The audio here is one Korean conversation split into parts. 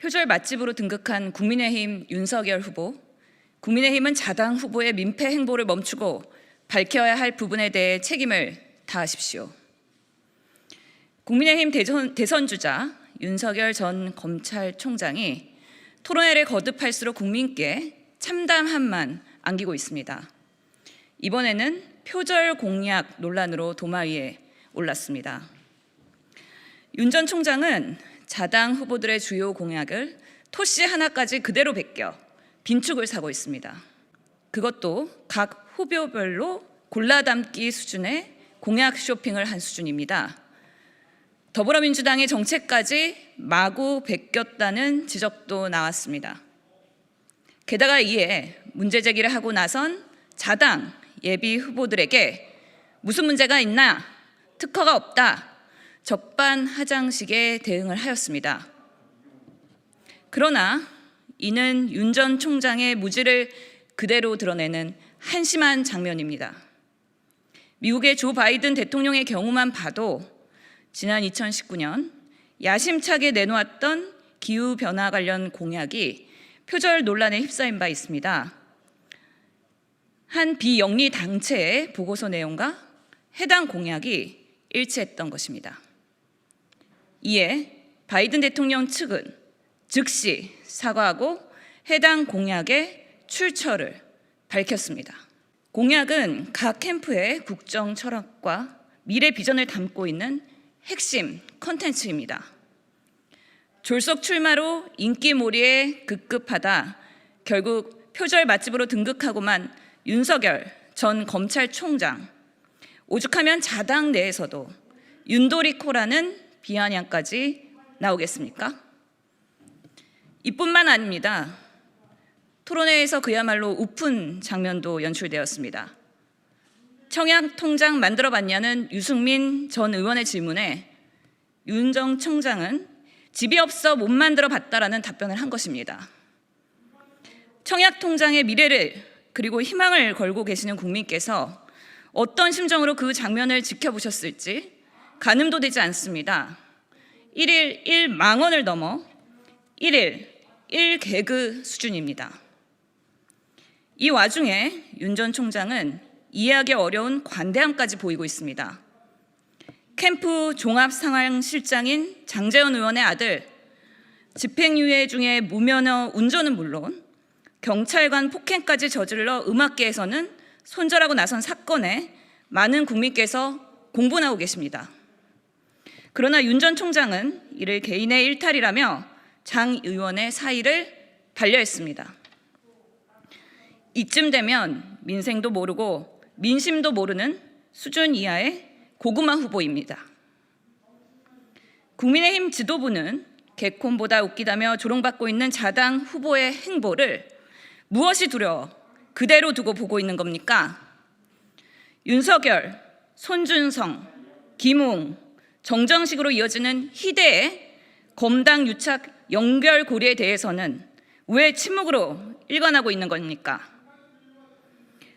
표절 맛집으로 등극한 국민의힘 윤석열 후보, 국민의힘은 자당 후보의 민폐 행보를 멈추고 밝혀야 할 부분에 대해 책임을 다하십시오. 국민의힘 대선, 대선주자 윤석열 전 검찰총장이 토론회를 거듭할수록 국민께 참담함만 안기고 있습니다. 이번에는 표절 공약 논란으로 도마 위에 올랐습니다. 윤 전 총장은 자당 후보들의 주요 공약을 토씨 하나까지 그대로 베껴 빈축을 사고 있습니다. 그것도 각 후보별로 골라 담기 수준의 공약 쇼핑을 한 수준입니다. 더불어민주당의 정책까지 마구 베꼈다는 지적도 나왔습니다. 게다가 이에 문제 제기를 하고 나선 자당 예비 후보들에게 무슨 문제가 있나 특허가 없다 적반하장식의 대응을 하였습니다. 그러나 이는 윤 전 총장의 무지를 그대로 드러내는 한심한 장면입니다. 미국의 조 바이든 대통령의 경우만 봐도 지난 2019년 야심차게 내놓았던 기후 변화 관련 공약이 표절 논란에 휩싸인 바 있습니다. 한 비영리 단체의 보고서 내용과 해당 공약이 일치했던 것입니다. 이에 바이든 대통령 측은 즉시 사과하고 해당 공약의 출처를 밝혔습니다. 공약은 각 캠프의 국정 철학과 미래 비전을 담고 있는 핵심 컨텐츠입니다. 졸속 출마로 인기 몰이에 급급하다 결국 표절 맛집으로 등극하고만 윤석열 전 검찰총장 오죽하면 자당 내에서도 윤도리코라는 비아냥까지 나오겠습니까? 이뿐만 아닙니다. 토론회에서 그야말로 우픈 장면도 연출되었습니다. 청약 통장 만들어 봤냐는 유승민 전 의원의 질문에 윤정 총장은 집이 없어 못 만들어 봤다라는 답변을 한 것입니다. 청약 통장의 미래를 그리고 희망을 걸고 계시는 국민께서 어떤 심정으로 그 장면을 지켜보셨을지 가늠도 되지 않습니다. 1일 1만 원을 넘어 1일 1개그 수준입니다. 이 와중에 윤 전 총장은 이해하기 어려운 관대함까지 보이고 있습니다. 캠프 종합상황실장인 장재원 의원의 아들 집행유예 중에 무면허 운전은 물론 경찰관 폭행까지 저질러 음악계에서는 손절하고 나선 사건에 많은 국민께서 공분하고 계십니다. 그러나 윤 전 총장은 이를 개인의 일탈이라며 장 의원의 사의를 반려했습니다. 이쯤 되면 민생도 모르고 민심도 모르는 수준 이하의 고구마 후보입니다. 국민의힘 지도부는 개콘보다 웃기다며 조롱받고 있는 자당 후보의 행보를 무엇이 두려워 그대로 두고 보고 있는 겁니까? 윤석열, 손준성, 김웅, 정정식으로 이어지는 희대의 검당 유착 연결 고리에 대해서는 왜 침묵으로 일관하고 있는 겁니까?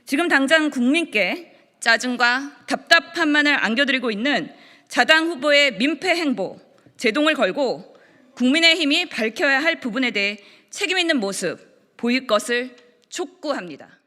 지금 당장 국민께 짜증과 답답함만을 안겨드리고 있는 자당 후보의 민폐 행보, 제동을 걸고 국민의힘이 밝혀야 할 부분에 대해 책임 있는 모습 보일 것을 촉구합니다.